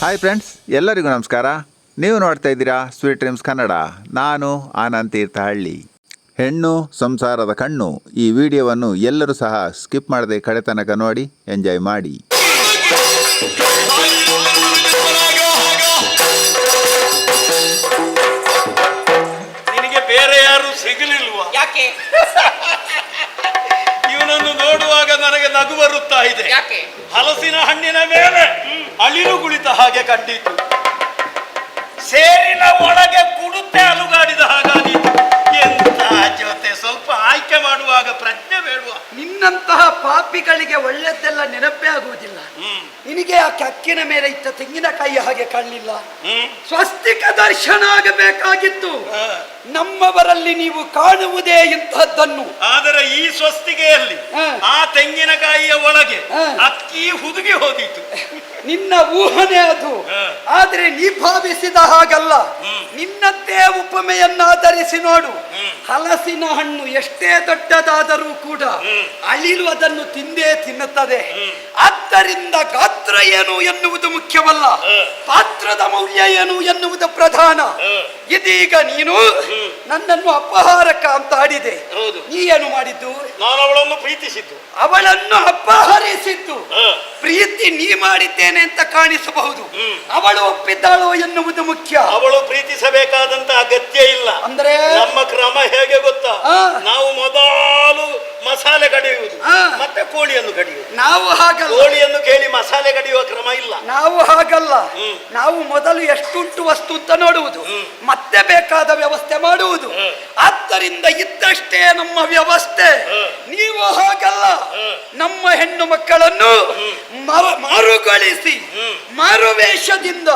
Hi friends ಎಲ್ಲರಿಗೂ ನಮಸ್ಕಾರ. ನೀವು ನೋಡ್ತಾ ಇದ್ದೀರಾ ಸ್ವೀಟ್ ಡ್ರೀಮ್ಸ್ ಕನ್ನಡ ನಾನು ಆನಂದ್ ತೀರ್ಥಹಳ್ಳಿ. ಹೆಣ್ಣು ಸಂಸಾರದ ಕಣ್ಣು ಈ ವಿಡಿಯೋವನ್ನು ಎಲ್ಲರೂ ಸಹ ಸ್ಕಿಪ್ ಮಾಡದೆ ಕಡೆ ತನಕ ನೋಡಿ ಎಂಜಾಯ್ ಮಾಡಿ. ಬೇರೆ ಯಾರು ಸಿಗಲಿಲ್ವಾ? ಯಾಕೆ? ಇವನನ್ನು ನೋಡುವಾಗ ನನಗೆ ನಗು ಬರುತ್ತಾ ಇದೆ. ಯಾಕೆ? ಹಲಸಿನ ಹಣ್ಣಿನ ಮೇಲೆ. ಅಳಿಲು ಕುಳಿತ ಹಾಗೆ ಕಂಡಿತು. ಸೇರಿನ ಒಳಗೆ ಕುಡುತ್ತೆ ಅಲುಗಾಡಿದ ಹಾಗಾದೀತು. ಎಂತ ಜೊತೆ ಸ್ವಲ್ಪ ಆಯ್ಕೆ ಮಾಡುವಾಗ ಪ್ರಜ್ಞೆ ಬೇಡುವ. ನಿನ್ನಂತಹ ಪಾಪಿಗಳಿಗೆ ಒಳ್ಳೆದ್ದೆಲ್ಲ ನೆನಪೇ ಆಗುವುದಿಲ್ಲ. ನಿನಗೆ ಆ ಕಕ್ಕಿನ ಮೇಲೆ ಇತ್ತ ತೆಂಗಿನಕಾಯಿ ಹಾಗೆ ಕಾಣಲಿಲ್ಲ ಸ್ವಸ್ತಿಕ ದರ್ಶನ ಆಗಬೇಕಾಗಿತ್ತು ನಮ್ಮವರಲ್ಲಿ ನೀವು ಕಾಣುವುದೇ ಇಂತಹದ್ದನ್ನು ಆದರೆ ಈ ಸ್ವಸ್ತಿಗೆಯಲ್ಲಿ ಹ. ಆ ತೆಂಗಿನಕಾಯಿಯ ಒಳಗೆ. ಅಕ್ಕಿ ಹುದುಗಿ ಹೋದಿತು ನಿನ್ನ ಊಹನೆ ಅದು. ಆದ್ರೆ ನೀ ಭಾವಿಸಿದ ಹಾಗಲ್ಲ. ನಿನ್ನದ್ದೇ ಉಪಮೆಯನ್ನಾಧರಿಸಿ ನೋಡು ಹಲಸಿನ ಹಣ್ಣು ಎಷ್ಟೇ ದೊಡ್ಡದಾದರೂ ಕೂಡ. ಅಳಿಲು ಅದನ್ನು ತಿಂದೇ ತಿನ್ನುತ್ತದೆ. ಆದ್ದರಿಂದ ಗಾತ್ರ ಏನು ಎನ್ನುವುದು ಮುಖ್ಯವಲ್ಲ. ಪಾತ್ರದ ಮೌಲ್ಯ ಏನು ಎನ್ನುವುದು ಪ್ರಧಾನ. ಇದೀಗ ನೀನು ನನ್ನನ್ನು ಅಪಹಾರಕ ಅಂತ ಆಡಿದೆ. ನೀ ಏನು ಮಾಡಿದ್ದು? ನಾನು ಅವಳನ್ನು ಪ್ರೀತಿಸಿದ್ದು. ಅವಳನ್ನು ಅಪಹರಿಸಿದ್ದು. ಪ್ರೀತಿ ನೀ ಮಾಡಿದ್ದೇನೆ ಅಂತ ಕಾಣಿಸಬಹುದು. ಅವಳು ಒಪ್ಪಿದ್ದಾಳೋ ಎನ್ನುವುದು ಮುಖ್ಯ. ಅವಳು ಪ್ರೀತಿಸಬೇಕಾದಂತ ಅಗತ್ಯ ಇಲ್ಲ. ಅಂದ್ರೆ? ನಮ್ಮ ಕ್ರಮ ಹೇಗೆ ಗೊತ್ತಾ. ನಾವು ಮೊದಲು ಮಸಾಲೆ ಕಡಿಯುವುದು. ಮತ್ತೆ ಕೋಳಿಯನ್ನು ಕಡಿಯುವುದು. ನಾವು ಹಾಗೆ ಕೋಳಿಯನ್ನು ಕೇಳಿ ಮಸಾಲೆ ಕಡಿಯುವ ಕ್ರಮ ಇಲ್ಲ. ನಾವು ಹಾಗಲ್ಲ. ನಾವು ಮೊದಲು ಎಷ್ಟುಂಟು ವಸ್ತು ಅಂತ ನೋಡುವುದು. ಮತ್ತೆ ಬೇಕಾದ ವ್ಯವಸ್ಥೆ ಮಾಡುವುದು. ಆದ್ದರಿಂದ ಇದ್ದಷ್ಟೇ ನಮ್ಮ ವ್ಯವಸ್ಥೆ. ನೀವು ಹಾಗಲ್ಲ. ನಮ್ಮ ಹೆಣ್ಣು ಮಕ್ಕಳನ್ನು ಮರುಗಳಿಸಿ. ಮಾರುವೇಷದಿಂದ.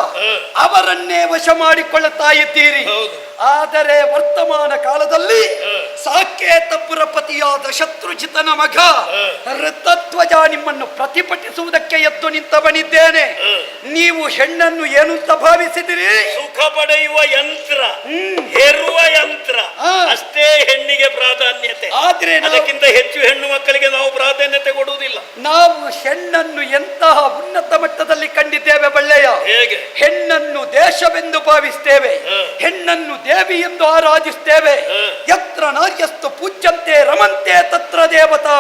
ಅವರನ್ನೇ ವಶ ಮಾಡಿಕೊಳ್ಳುತ್ತಾ ಇದ್ದೀರಿ. ಆದರೆ ವರ್ತಮಾನ ಕಾಲದಲ್ಲಿ ಹ್ಮ್. ಸಾಕೇತಪುರ ಪತಿಯಾದ ಶತ್ರುಜಿತನ ಮಗ ಋತತ್ವಜ ಋತಧ್ವಜ ನಿಮ್ಮನ್ನು ಪ್ರತಿಭಟಿಸುವುದಕ್ಕೆ ಎದ್ದು ನಿಂತವನಿದ್ದೇನೆ. ನೀವು ಹೆಣ್ಣನ್ನು ಏನು ಅಂತ ಭಾವಿಸಿದಿರಿ ಪಡೆಯುವ ಯಂತ್ರ. ಹೆರುವ ಯಂತ್ರ ಅಷ್ಟೇ ಹೆಣ್ಣಿಗೆ ಪ್ರಾಧಾನ್ಯತೆ. ಆದ್ರೆ ಅದಕ್ಕಿಂತ ಹೆಚ್ಚು ಹೆಣ್ಣು ಮಕ್ಕಳಿಗೆ ನಾವು ಪ್ರಾಧಾನ್ಯತೆ ಕೊಡುವುದಿಲ್ಲ. ನಾವು ಹೆಣ್ಣನ್ನು ಎಂತಹ ಉನ್ನತ ಮಟ್ಟದಲ್ಲಿ ಕಂಡಿದ್ದೇವೆ ಬಳ್ಳೆಯ? ಹೇಗೆ? ಹೆಣ್ಣನ್ನು ದೇಶವೆಂದು ಭಾವಿಸ್ತೇವೆ. ಹೆಣ್ಣನ್ನು ದೇವಿ ಎಂದು ಆರಾಧಿಸ್ತೇವೆ. ಯತ್ರ ನಾರ್ಯಸ್ತು ಪೂಜ್ಯಂತೆ ರಮಂತೆ ತತ್ರ ದೇವತಾ.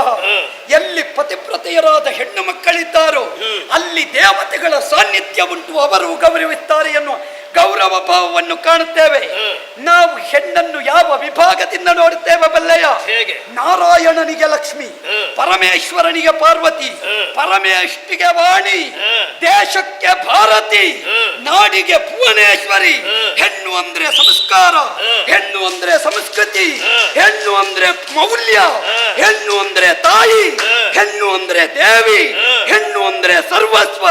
ಎಲ್ಲಿ ಪತಿಪ್ರತಿಯರಾದ ಹೆಣ್ಣು ಮಕ್ಕಳಿದ್ದಾರೋ ಅಲ್ಲಿ ದೇವತೆಗಳ ಸಾನ್ನಿಧ್ಯ ಉಂಟು ಅವರು ಗೌರವಿಸ್ತಾರೆ ಎನ್ನುವ ಗೌರವ ಭಾವವನ್ನು ಕಾಣುತ್ತೇವೆ. ನಾವು ಹೆಣ್ಣನ್ನು ಯಾವ ವಿಭಾಗದಿಂದ ನೋಡುತ್ತೇವೆ ಬಲ್ಲಯ್ಯ ನಾರಾಯಣನಿಗೆ ಲಕ್ಷ್ಮಿ ಪರಮೇಶ್ವರನಿಗೆ ಪಾರ್ವತಿ ಪರಮೇಶ್ವರಿಗೆ ವಾಣಿ ದೇಶಕ್ಕೆ ಭಾರತಿ ನಾಡಿಗೆ ಭುವನೇಶ್ವರಿ ಹೆಣ್ಣು ಅಂದ್ರೆ ಸಂಸ್ಕಾರ ಹೆಣ್ಣು ಅಂದ್ರೆ ಸಂಸ್ಕೃತಿ ಹೆಣ್ಣು ಅಂದ್ರೆ ಮೌಲ್ಯ ಹೆಣ್ಣು ಅಂದ್ರೆ ತಾಯಿ. ಹೆಣ್ಣು ಅಂದ್ರೆ ದೇವಿ. ಹೆಣ್ಣು ಅಂದ್ರೆ ಸರ್ವಸ್ವ.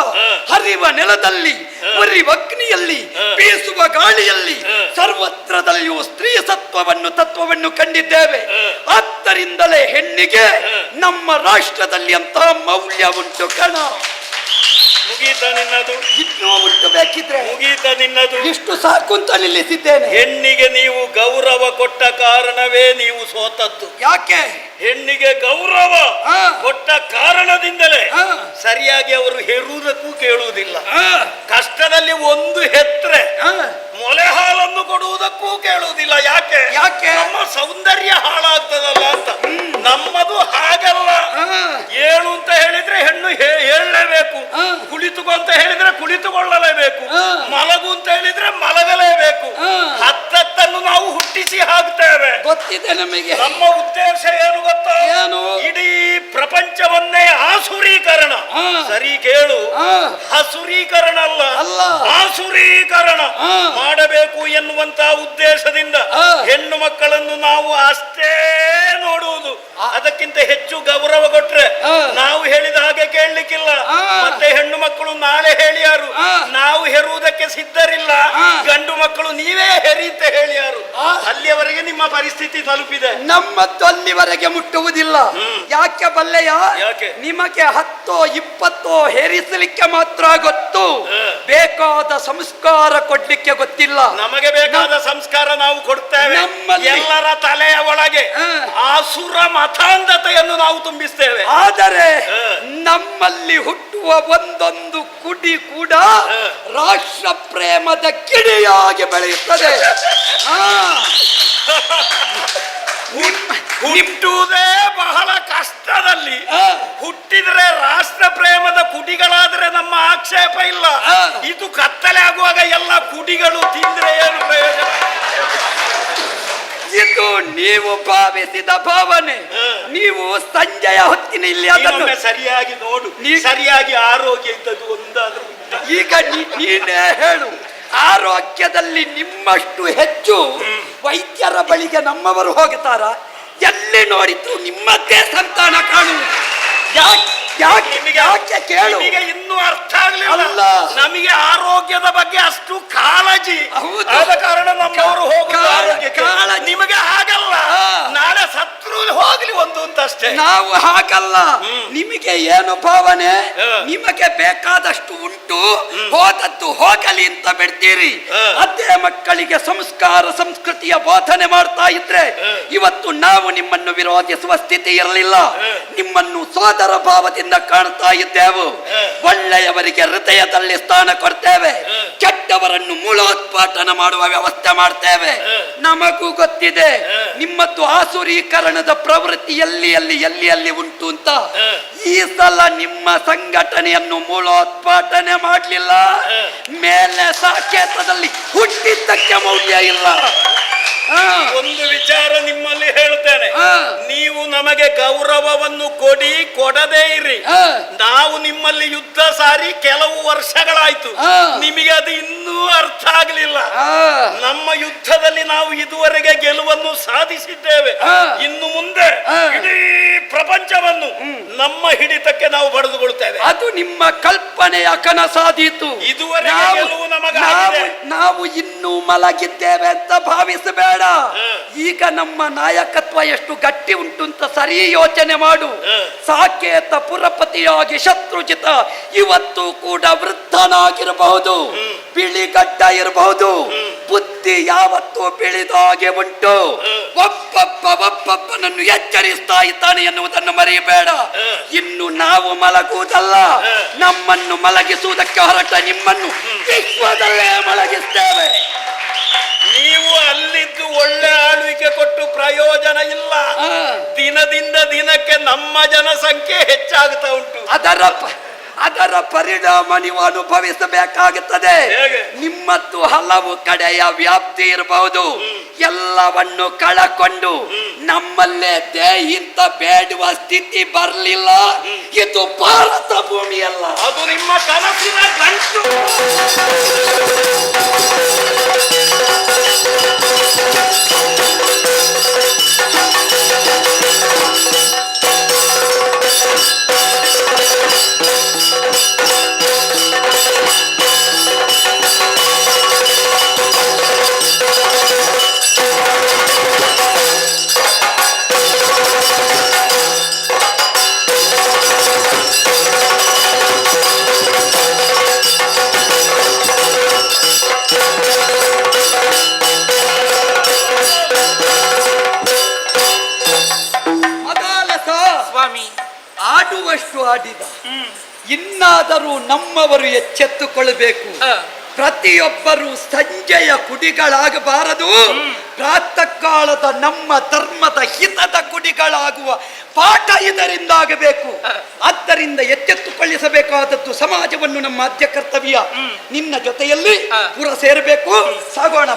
ಹರಿವ ನೆಲದಲ್ಲಿ ಬರಿ ಅಗ್ನಿಯಲ್ಲಿ. ಬೀಸುವ ಗಾಳಿಯಲ್ಲಿ ಸರ್ವತ್ರದಲ್ಲಿಯೂ ಸ್ತ್ರೀ ಸತ್ವವನ್ನು ತತ್ವವನ್ನು ಕಂಡಿದ್ದೇವೆ. ಆದ್ದರಿಂದಲೇ ಹೆಣ್ಣಿಗೆ ನಮ್ಮ ರಾಷ್ಟ್ರದಲ್ಲಿ ಅಂತ ಮೌಲ್ಯ ಉಂಟು ಕಣ. ಮುಗೀತ ನಿನ್ನದು. ಇನ್ನೂ ಉಂಟು ಬೇಕಿದ್ರೆ ಮುಗೀತ ನಿನ್ನದು. ಇಷ್ಟು ಸಾಕು ಅಂತ ನಿಲ್ಲಿಸಿದ್ದೇನೆ. ಹೆಣ್ಣಿಗೆ ನೀವು ಗೌರವ ಕೊಟ್ಟ ಕಾರಣವೇ ನೀವು ಸೋತದ್ದು. ಯಾಕೆ? ಹೆಣ್ಣಿಗೆ ಗೌರವ. ಕೊಟ್ಟ ಕಾರಣದಿಂದಲೇ. ಸರಿಯಾಗಿ ಅವರು ಹೆರುವುದಕ್ಕೂ ಕೇಳುವುದಿಲ್ಲ. ಕಷ್ಟದಲ್ಲಿ ಒಂದು ಹೆತ್ರೆ ಆ, ಮೊಲೆ ಹಾಲನ್ನು ಕೊಡುವುದಕ್ಕೂ ಕೇಳುವುದಿಲ್ಲ. ಯಾಕೆ? ಯಾಕೆ? ನಮ್ಮ ಸೌಂದರ್ಯ ಹಾಳಾಗ್ತದಲ್ಲ ಅಂತ. ನಮ್ಮದು ಹಾಗಲ್ಲ. ಏಳು ಅಂತ ಹೇಳಿದ್ರೆ ಹೆಣ್ಣು ಹೇಳಲೇಬೇಕು. ಕುಳಿತುಕೋ ಅಂತ ಹೇಳಿದ್ರೆ ಕುಳಿತುಕೊಳ್ಳಲೇಬೇಕು. ಮಲಗು ಅಂತ ಹೇಳಿದ್ರೆ ಮಲಗಲೇಬೇಕು. ಹತ್ತತ್ತನ್ನು ನಾವು ಹುಟ್ಟಿಸಿ ಹಾಕ್ತೇವೆ. ಗೊತ್ತಿದೆ ನಮಗೆ. ನಮ್ಮ ಉದ್ದೇಶ ಏನು ಗೊತ್ತಾ? ಏನು? ಇಡೀ ಪ್ರಪಂಚವನ್ನೇ ಆಸುರೀಕರಣ. ಸರಿ ಕೇಳು. ಆ, ಹಸುರೀಕರಣ ಅಲ್ಲ. ಆಸುರೀಕರಣ. ಮಾಡಬೇಕು ಎನ್ನುವಂತಹ ಉದ್ದೇಶದಿಂದ ಹೆಣ್ಣು ಮಕ್ಕಳನ್ನು ನಾವು ಅಷ್ಟೇ ನೋಡುವುದು ಅದಕ್ಕಿಂತ ಹೆಚ್ಚು ಗೌರವ ಕೊಟ್ರೆ ನಾವು ಹೇಳಿದ ಹಾಗೆ ಕೇಳಲಿಕ್ಕಿಲ್ಲ. ಮತ್ತೆ ಹೆಣ್ಣು ಮಕ್ಕಳು ನಾಳೆ ಹೇಳಿಯಾರು. ನಾವು ಹೆರುವುದಕ್ಕೆ ಸಿದ್ಧರಿಲ್ಲ. ಗಂಡು ಮಕ್ಕಳು ನೀವೇ ಹೆರಿ ಅಂತ ಹೇಳಿಯಾರು. ಅಲ್ಲಿಯವರೆಗೆ ನಿಮ್ಮ ಪರಿಸ್ಥಿತಿ ತಲುಪಿದೆ. ನಮ್ಮದ್ದು ಅಲ್ಲಿವರೆಗೆ ಮುಟ್ಟುವುದಿಲ್ಲ. ಯಾಕೆ ಬಲ್ಲೆಯ? ನಿಮಗೆ ಹತ್ತೋ ಇಪ್ಪತ್ತೋ ಹೆರಿಸಲಿಕ್ಕೆ ಮಾತ್ರ ಗೊತ್ತು. ಬೇಕಾದ ಸಂಸ್ಕಾರ ಕೊಡ್ಲಿಕ್ಕೆ ಗೊತ್ತಿಲ್ಲ. ನಮಗೆ ಬೇಕಾದ ಸಂಸ್ಕಾರ ನಾವು ಕೊಡ್ತೇವೆ. ಎಲ್ಲರ ತಲೆಯ ಒಳಗೆ ಹ. ಆಸುರ ಮತಾಂಧತೆಯನ್ನು ನಾವು ತುಂಬಿಸ್ತೇವೆ. ಆದರೆ ನಮ್ಮಲ್ಲಿ ಹುಟ್ಟುವ ಒಂದೊಂದು ಕುಡಿ ಕೂಡ ರಾಷ್ಟ್ರ ಪ್ರೇಮದ ಕಿಡಿಯಾಗಿ ಬೆಳೆಯುತ್ತದೆ. ಹುಟ್ಟುವುದೇ ಬಹಳ ಕಷ್ಟದಲ್ಲಿ. ಹುಟ್ಟಿದ್ರೆ ರಾಷ್ಟ್ರ ಪ್ರೇಮದ ಕುಡಿಗಳಾದ್ರೆ ನಮ್ಮ ಆಕ್ಷೇಪ ಇಲ್ಲ. ಇದು ಕತ್ತಲೆ ಆಗುವಾಗ ಎಲ್ಲ ಕುಡಿಗಳು ತಿಂದ್ರೆ ಏನು ಪ್ರಯೋಜನ? ಇದು ನೀವು ಭಾವಿಸಿದ ಭಾವನೆ. ನೀವು ಸಂಜೆಯ ಹೊತ್ತಿನ ಇಲ್ಲಿ ಅದನ್ನು ಸರಿಯಾಗಿ ನೋಡು. ನೀ- ಸರಿಯಾಗಿ ಆರೋಗ್ಯ ಇದ್ದದ್ದು ಒಂದಾದ್ರೂ ಈಗ ನೀ- ನೀನೇ ಹೇಳು. ಆರೋಗ್ಯದಲ್ಲಿ ನಿಮ್ಮಷ್ಟು ಹೆಚ್ಚು ವೈದ್ಯರ ಬಳಿಗೆ ನಮ್ಮವರು ಹೋಗುತ್ತಾರ? ಎಲ್ಲಿ ನೋಡಿದ್ರು ನಿಮ್ಮದೇ ಸಂತಾನ ಕಾಣುವುದು. ಯಾಕೆ ಯಾಕೆ ನಿಮಗೆ ಯಾಕೆ ಕೇಳು. ನಿಮಗೆ ಇನ್ನೂ ಅರ್ಥ ಆಗ್ಲಿಲ್ಲ. ನಮಗೆ ಆರೋಗ್ಯದ ಬಗ್ಗೆ ಅಷ್ಟು ಕಾಳಜಿ. ಆದ ಕಾರಣ ನಮ್ಮವರು ಹೋಗಿ. ನಿಮಗೆ ಆಗಲ್ಲ ಸತ್ರು ಹೋಗ್ಲಿ ಒಂದು ಅಂತಷ್ಟೇ ನಾವು ಹಾಗಲ್ಲ. ನಿಮಗೆ ಏನು ಭಾವನೆ? ನಿಮಗೆ ಬೇಕಾದಷ್ಟು ಉಂಟು. ಹೋದದ್ದು ಹೋಗಲಿ ಅಂತ ಬಿಡ್ತೀರಿ. ಅದೇ ಮಕ್ಕಳಿಗೆ ಸಂಸ್ಕಾರ ಸಂಸ್ಕೃತಿಯ ಬೋಧನೆ ಮಾಡ್ತಾ ಇದ್ರೆ ಇವತ್ತು ನಾವು ನಿಮ್ಮನ್ನು ವಿರೋಧಿಸುವ ಸ್ಥಿತಿ ಇರಲಿಲ್ಲ. ನಿಮ್ಮನ್ನು ಸೋದರ ಭಾವದಿಂದ ಕಾಣ್ತಾ ಇದ್ದೇವು. ಒಳ್ಳೆಯವರಿಗೆ ಹೃದಯದಲ್ಲಿ ಸ್ಥಾನ ಕೊಡ್ತೇವೆ. ಕೆಟ್ಟವರನ್ನು ಮೂಲೋತ್ಪಾಟನ ಮಾಡುವ ವ್ಯವಸ್ಥೆ ಮಾಡ್ತೇವೆ. ನಮಗೂ ಗೊತ್ತಿದೆ. ನಿಮ್ಮದ್ದು ನಿಮ್ಮದ್ದು ಆಸುರೀಕರಣದ ಪ್ರವೃತ್ತಿ ಎಲ್ಲಿ ಎಲ್ಲಿ ಎಲ್ಲಿ ಎಲ್ಲಿ ಉಂಟು ಅಂತ ಈ ಸಲ ನಿಮ್ಮ ಸಂಘಟನೆಯನ್ನು ಮೂಲೋತ್ಪಾಟನೆ ಮಾಡಲಿಲ್ಲ. ಮೇಲೆ ಸಾಕೇತದಲ್ಲಿ ಹುಟ್ಟಿದ್ದಕ್ಕೆ ಮೌಲ್ಯ ಇಲ್ಲ. ಒಂದು ವಿಚಾರ ನಿಮ್ಮಲ್ಲಿ ನಮಗೆ ಗೌರವವನ್ನು ಕೊಡಿ ಕೊಡದೇ ಇರಿ. ನಾವು ನಿಮ್ಮಲ್ಲಿ ಯುದ್ಧ ಸಾರಿ ಕೆಲವು ವರ್ಷಗಳಾಯ್ತು. ನಿಮಗೆ ಅದು ಇನ್ನೂ ಅರ್ಥ ಆಗ್ಲಿಲ್ಲ. ನಮ್ಮ ಯುದ್ಧದಲ್ಲಿ ನಾವು ಇದುವರೆಗೆ ಗೆಲುವನ್ನು ಸಾಧಿಸಿದ್ದೇವೆ. ಇನ್ನು ಮುಂದೆ. ಇಡೀ ಪ್ರಪಂಚವನ್ನು ನಮ್ಮ ಹಿಡಿತಕ್ಕೆ ನಾವು ಪಡೆದುಕೊಳ್ತೇವೆ ಅದು ನಿಮ್ಮ ಕಲ್ಪನೆಯ ಕನಸಾದೀತು. ಇದುವರೆಗೆ ನಾವು-. ನಾವು- ನಾವು ಇನ್ನೂ ಮಲಗಿದ್ದೇವೆ ಅಂತ ಭಾವಿಸಬೇಡ. ಈಗ ನಮ್ಮ ನಾಯಕತ್ವ ಎಷ್ಟು ಗಟ್ಟಿ ಉಂಟು ಅಂತ ಸರಿ ಯೋಚನೆ ಮಾಡು. ಸಾಕೇತ ಪುರಪತಿಯಾಗಿ ಶತ್ರುಜಿತ ಇವತ್ತು ಕೂಡ ವೃದ್ಧನಾಗಿರಬಹುದು. ಬಿಳಿಗಡ್ಡ ಇರಬಹುದು. ಬುದ್ಧಿ ಯಾವತ್ತೂ ಬೆಳೆದಾಗೆ ಉಂಟು. ಒಬ್ಬೊಬ್ಬ ಒಬ್ಬೊಬ್ಬನನ್ನು ಎಚ್ಚರಿಸ್ತಾ ಇದ್ದಾನೆ ಎನ್ನುವುದನ್ನು ಮರೆಯಬೇಡ ಇನ್ನು ನಾವು ಮಲಗುವುದಲ್ಲ. ನಮ್ಮನ್ನು ಮಲಗಿಸುವುದಕ್ಕೆ ಹೊರಟ ನಿಮ್ಮನ್ನು ವಿಶ್ವದಲ್ಲೇ ಮಲಗಿಸ್ತೇವೆ. ನೀವು ಅಲ್ಲಿದ್ದು ಒಳ್ಳೆ ಆಳ್ವಿಕೆ ಕೊಟ್ಟು ಪ್ರಯೋಜನ ಇಲ್ಲ. ದಿನದಿಂದ ದಿನಕ್ಕೆ ನಮ್ಮ ಜನಸಂಖ್ಯೆ ಹೆಚ್ಚಾಗುತ್ತಾ ಉಂಟು. ಅದರ ಪ- ಅದರ ಪರಿಣಾಮ ನೀವು ಅನುಭವಿಸಬೇಕಾಗುತ್ತದೆ. ನಿಮ್ಮತ್ತು ಹಲವು ಕಡೆಯ ವ್ಯಾಪ್ತಿ ಇರಬಹುದು. ಎಲ್ಲವನ್ನು ಕಳಕೊಂಡು ನಮ್ಮಲ್ಲೇ ದೇಹಿಂತ ಬೇಡುವ ಸ್ಥಿತಿ ಬರಲಿಲ್ಲ. ಇದು ಭಾರತ ಭೂಮಿಯಲ್ಲ. ಅದು ನಿಮ್ಮ ಕನಸಿನ ಗಂಟು. ಆಡುವಷ್ಟು ಆಡಿದ. ಇನ್ನಾದರೂ ನಮ್ಮವರು ಎಚ್ಚೆತ್ತುಕೊಳ್ಳಬೇಕು. ಪ್ರತಿಯೊಬ್ಬರು ಸಂಜೆಯ ಕುಡಿಗಳಾಗಬಾರದು. ಪ್ರಾತಃ ಕಾಲದ ನಮ್ಮ ಧರ್ಮದ ಹಿತದ ಕುಡಿಗಳಾಗುವ ಪಾಠ ಇದರಿಂದಾಗಬೇಕು. ಆದ್ದರಿಂದ ಎಚ್ಚೆತ್ತುಕೊಳ್ಳಿಸಬೇಕಾದದ್ದು ಸಮಾಜವನ್ನು ನಮ್ಮ ಆದ್ಯ ಕರ್ತವ್ಯ ನಿನ್ನ ಜೊತೆಯಲ್ಲಿ ಪುರ ಸೇರಬೇಕು. ಸಾಗೋಣ